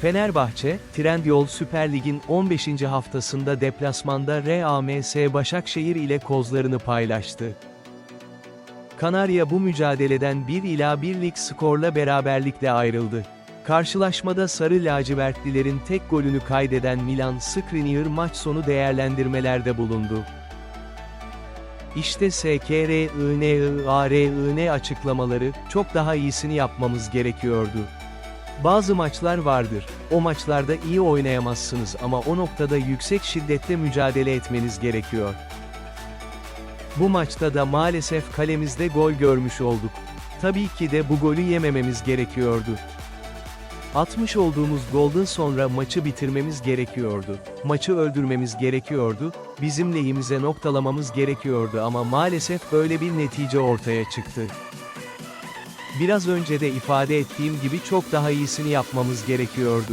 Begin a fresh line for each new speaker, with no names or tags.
Fenerbahçe, Trendyol Süper Lig'in 15. haftasında deplasmanda RAMS Başakşehir ile kozlarını paylaştı. Kanarya bu mücadeleden 1 ila 1 lig skorla beraberlikle ayrıldı. Karşılaşmada Sarı lacivertlilerin tek golünü kaydeden Milan Skriniar maç sonu değerlendirmelerde bulundu. İşte SKRINIARIN açıklamaları, çok daha iyisini yapmamız gerekiyordu. Bazı maçlar vardır. O maçlarda iyi oynayamazsınız ama o noktada yüksek şiddette mücadele etmeniz gerekiyor. Bu maçta da maalesef kalemizde gol görmüş olduk. Tabii ki de bu golü yemememiz gerekiyordu. Atmış olduğumuz golden sonra maçı bitirmemiz gerekiyordu. Maçı öldürmemiz gerekiyordu, bizim lehimize noktalamamız gerekiyordu ama maalesef böyle bir netice ortaya çıktı. Biraz önce de ifade ettiğim gibi çok daha iyisini yapmamız gerekiyordu.